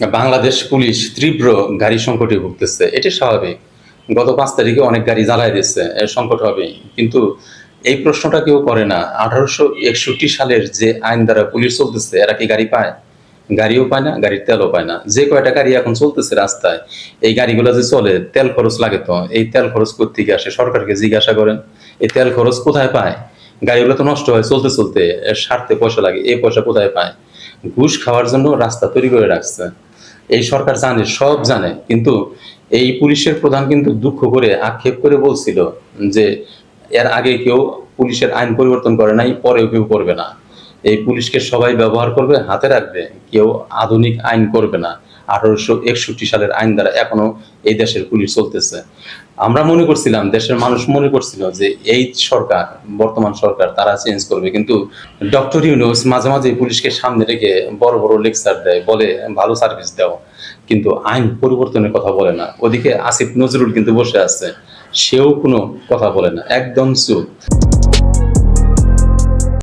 Bangladesh police তীব্র গাড়ি সংকটে ভুগতেছে। এটি স্বাভাবিক। গত পাঁচ তারিখে অনেক গাড়ি জ্বালায় দিচ্ছে এর সংকট হবেই। কিন্তু এই প্রশ্নটা কেউ করে না। আঠারোশো একষট্টি সালের যে আইন দ্বারা পুলিশ চলতেছে, এরা কি গাড়ি পায়? গাড়িও পায় না, গাড়ির তেলও পায় না। যে কয়টা গাড়ি এখন চলতেছে রাস্তায়, এই গাড়িগুলো যে চলে, তেল খরচ লাগে তো। এই তেল খরচ কোথেকে আসে? সরকারকে জিজ্ঞাসা করেন, এই তেল খরচ কোথায় পায়? গাড়িগুলো তো নষ্ট হয় চলতে চলতে। স্বার্থে পয়সা লাগে। এই পয়সা কোথায় পায়? ঘুষ খাওয়ার জন্য রাস্তা তৈরি করে রাখছে। এই সরকার জানে, সব জানে, কিন্তু এই পুলিশের প্রধান কিন্তু দুঃখ করে আক্ষেপ করে বলছিল যে, এর আগে কেউ পুলিশের আইন পরিবর্তন করে নাই, পরেও কেউ করবে না। এই পুলিশকে সবাই ব্যবহার করবে, হাতে রাখবে, কেউ আধুনিক আইন করবে না। আঠারোশো একষট্টি সালের আইন দ্বারা এখনও এই দেশের পুলিশ চলতেছে। আমরা মনে করছিলাম, দেশের মানুষ মনে করছিল যে এই সরকার, বর্তমান সরকার তারা চেঞ্জ করবে। কিন্তু ডক্টর ইউনুস মাঝে মাঝে পুলিশকে সামনে রেখে বড় বড় লেকচার দেয়, বলে, ভালো সার্ভিস দাও। কিন্তু আইন পরিবর্তনের কথা বলে না। ওদিকে আসিফ নজরুল কিন্তু বসে আছে, সেও কোনো কথা বলে না। একদম চুপ।